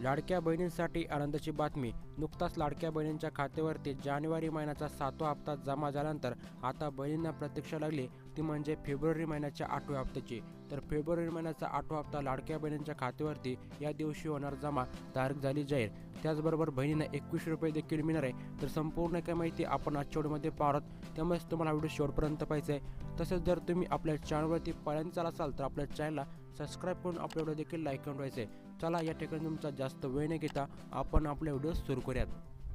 लाडक्या बहिणींसाठी आनंदाची बातमी. नुकताच लाडक्या बहिणींच्या खात्यावरती जानेवारी महिन्याचा सातवा हप्ता जमा झाल्यानंतर आता बहिणींना प्रतीक्षा लागली. ती म्हणजे फेब्रुवारी महिन्याच्या आठव्या हप्त्याची. तर फेब्रुवारी महिन्याचा आठवा हप्ता लाडक्या बहिणींच्या खात्यावरती या दिवशी होणार जमा. तारीख झाली जाहीर. त्याचबरोबर बहिणींना एकवीस रुपये देखील मिळणार आहे. तर संपूर्ण काय माहिती आपण आजच्या व्हिडिओमध्ये पाहत त्यामुळेच तुम्हाला व्हिडिओ शेवटपर्यंत पाहिजे आहे. तसेच जर तुम्ही आपल्या चॅनलवरती पहिल्यांदा असाल तर आपल्या चॅनलला सबस्क्राईब करून आपल्या व्हिडिओ देखील लाईक करून राहायचे चला या ठिकाणी तुमचा जास्त वेळ न घेता आपण आपले व्हिडिओ सुरू करूयात.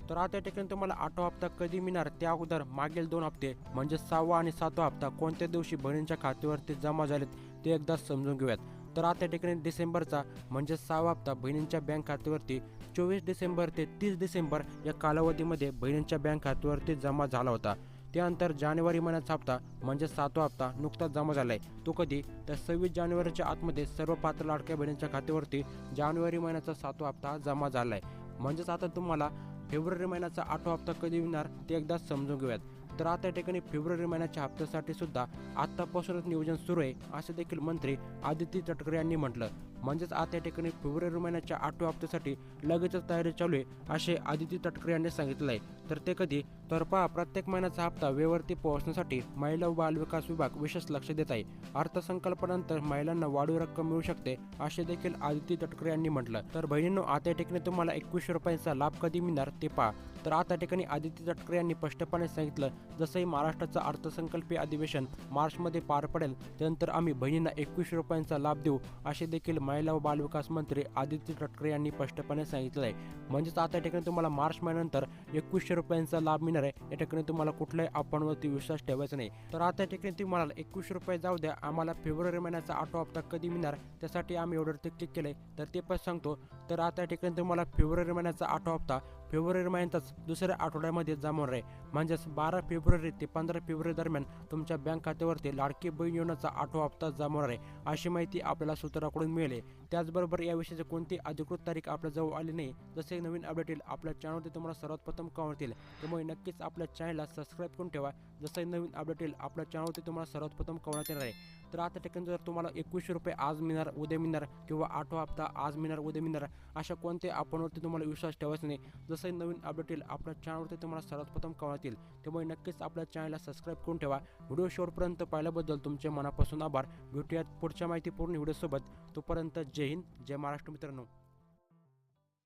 तर आता या ठिकाणी तुम्हाला आठवा हप्ता कधी मिळणार? त्या अगोदर मागील दोन हप्ते म्हणजे सहावा आणि सातवा हप्ता कोणत्या दिवशी बहिणींच्या खात्यावरती जमा झालेत ते एकदा समजून घेऊयात. तर आता या ठिकाणी डिसेंबरचा म्हणजे सहावा हप्ता बहिणींच्या बँक खात्यावरती चोवीस डिसेंबर ते तीस डिसेंबर या कालावधीमध्ये बहिणींच्या बँक खात्यावरती जमा झाला होता. त्यानंतर जानेवारी महिन्याचा हप्ता म्हणजे सातवा हप्ता नुकताच जमा झाला आहे तो कधी? तर सव्वीस जानेवारीच्या आतमध्ये सर्व पात्र लाडक्या बहिणींच्या खात्यावरती जानेवारी महिन्याचा सातवा हप्ता जमा झाला आहे म्हणजेच आता तुम्हाला फेब्रुवारी महिन्याचा आठवा हप्ता कधी मिळणार ते एकदा समजून घेऊयात. तर आता या ठिकाणी फेब्रुवारी महिन्याच्या हप्त्यासाठी सुद्धा आत्तापासूनच नियोजन सुरू आहे असे देखील मंत्री आदित्य तटकरे यांनी म्हटलं. म्हणजेच आता या ठिकाणी फेब्रुवारी महिन्याच्या आठव्या हप्त्यासाठी लगेचच तयारी चालू आहे असे आदित्य तटकरे यांनी सांगितलं आहे तर ते कधी? तर पहा प्रत्येक महिन्याचा हप्ता वेवरती पोहोचण्यासाठी महिला व बालविकास विभाग विशेष लक्ष देत आहे. अर्थसंकल्पानंतर महिलांना वाढीव रक्कम मिळू शकते असे देखील आदित्य तटकरे यांनी म्हटलं. तर बहिणींनो आता या ठिकाणी तुम्हाला एकवीसशे रुपयांचा लाभ कधी मिळणार ते पहा. तर आता ठिकाणी आदित्य तटकरे यांनी स्पष्टपणे सांगितलं जसंही महाराष्ट्राचं अर्थसंकल्पीय अधिवेशन मार्चमध्ये पार पडेल त्यानंतर आम्ही बहिणींना एकवीसशे रुपयांचा लाभ देऊ असे देखील महिला व बालविकास मंत्री आदित्य ठाकरे यांनी स्पष्टपणे सांगितलं आहे म्हणजेच आता या ठिकाणी तुम्हाला मार्च महिन्यानंतर एकवीसशे रुपयांचा लाभ मिळणार आहे. या ठिकाणी तुम्हाला कुठल्याही आपणवरती विश्वास ठेवायचा नाही. तर आता या ठिकाणी तुम्हाला एकवीसशे रुपये जाऊ द्या आम्हाला फेब्रुवारी महिन्याचा आठवा हप्ता कधी मिळणार? त्यासाठी आम्ही ऑर्डरते क्लिक केलं आहे तर ते पण सांगतो. तर आता या ठिकाणी तुम्हाला फेब्रुवारी महिन्याचा आठवा हप्ता फेब्रुवारी महिन्यातच दुसऱ्या आठवड्यामध्ये जमा होणार आहे म्हणजेच बारा फेब्रुवारी ते पंधरा फेब्रुवारी दरम्यान तुमच्या बँक खात्यावरती लाडकी बहीण योजनेचा आठवा हप्ता जमा होणार आहे अशी माहिती आपल्याला सूत्राकडून मिळेल. त्याचबरोबर याविषयीची कोणती अधिकृत तारीख आपल्या जवळ आली नाही जसे नवीन अपडेट येईल आपल्या चॅनलवरती तुम्हाला सर्वात प्रथम कळतील त्यामुळे नक्कीच आपल्या चॅनलला सबस्क्राईब करून ठेवा. जसे नवीन अपडेट येईल आपल्या चॅनलवरती तुम्हाला सर्वात प्रथम कळवण्यात येणार आहे. तर आता ठिकाणी जर तुम्हाला एकवीसशे रुपये आज मिळणार उद्या मिळणार किंवा आठवा हप्ता आज मिळणार उद्या मिळणार अशा कोणत्या आपणवरती तुम्हाला विश्वास ठेवायचा नाही जसं नवीन अपडेट येईल आपल्या चॅनलवरती तुम्हाला सर्वात प्रथम कळवण्यात येईल त्यामुळे नक्कीच आपल्या चॅनलला सबस्क्राईब करून ठेवा. व्हिडिओ शेवटपर्यंत पाहिल्याबद्दल तुमच्या मनापासून आभार. भेटूयात पुढच्या माहितीपूर्ण व्हिडिओसोबत तोपर्यंत जय हिंद जय महाराष्ट्र मित्रांनो.